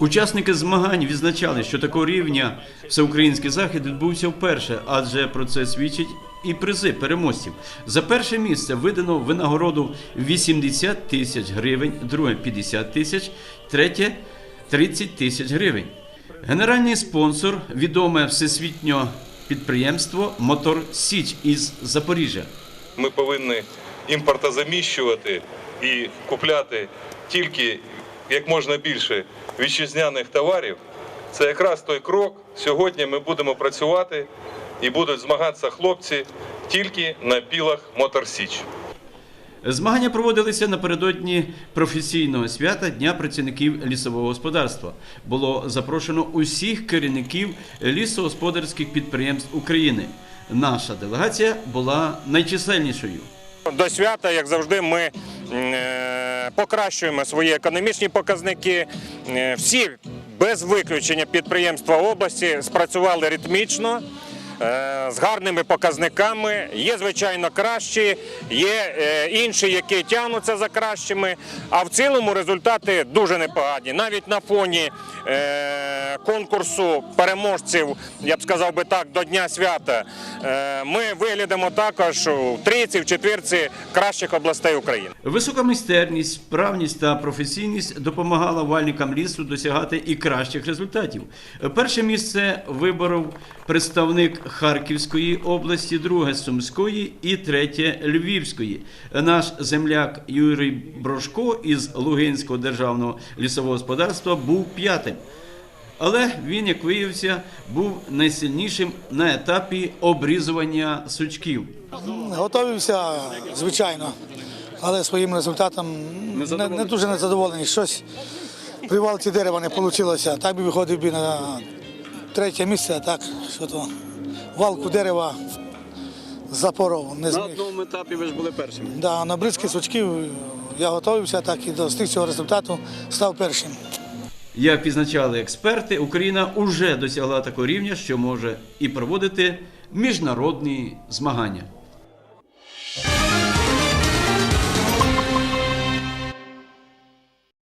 Учасники змагань відзначали, що такого рівня всеукраїнський захід відбувся вперше, адже про це свідчить і призи переможців. За перше місце видано винагороду 80 тисяч гривень, друге 50 тисяч, третє 30 тисяч гривень. Генеральний спонсор відоме всесвітньо підприємство Мотор Січ із Запоріжжя. Ми повинні імпортозаміщувати і купляти тільки як можна більше вітчизняних товарів. Це якраз той крок. Сьогодні ми будемо працювати і будуть змагатися хлопці тільки на пілах Мотор Січ. Змагання проводилися напередодні професійного свята Дня працівників лісового господарства. Було запрошено усіх керівників лісогосподарських підприємств України. Наша делегація була найчисельнішою. До свята, як завжди, ми покращуємо свої економічні показники. Е, Всі без виключення підприємства області спрацювали ритмічно. Е, З гарними показниками є звичайно кращі, є е, інші, які тягнуться за кращими. А в цілому результати дуже непогані. Навіть на фоні е, конкурсу переможців, я б сказав би так, до Дня свята, ми виглядимо також у трійці, в четвірці кращих областей України. Висока майстерність, справність та професійність допомагала вальникам лісу досягати і кращих результатів. Перше місце виборов представник Харківської області, друге Сумської і третє Львівської. Наш земляк Юрій Брошко із Лугинського державного лісового господарства був п'ятим. Але він, як виявився, був найсильнішим на етапі обрізування сучків. Готовився, звичайно, але своїм результатом не, не дуже незадоволений. Щось при валці дерева не вийшло. Так би виходив би на третє місце, а так що то валку дерева запоров. Не На одному етапі ви ж були першими. Да, на бризки сучків я готувався, так і достиг цього результату, став першим. Як відзначали експерти, Україна вже досягла такого рівня, що може і проводити міжнародні змагання.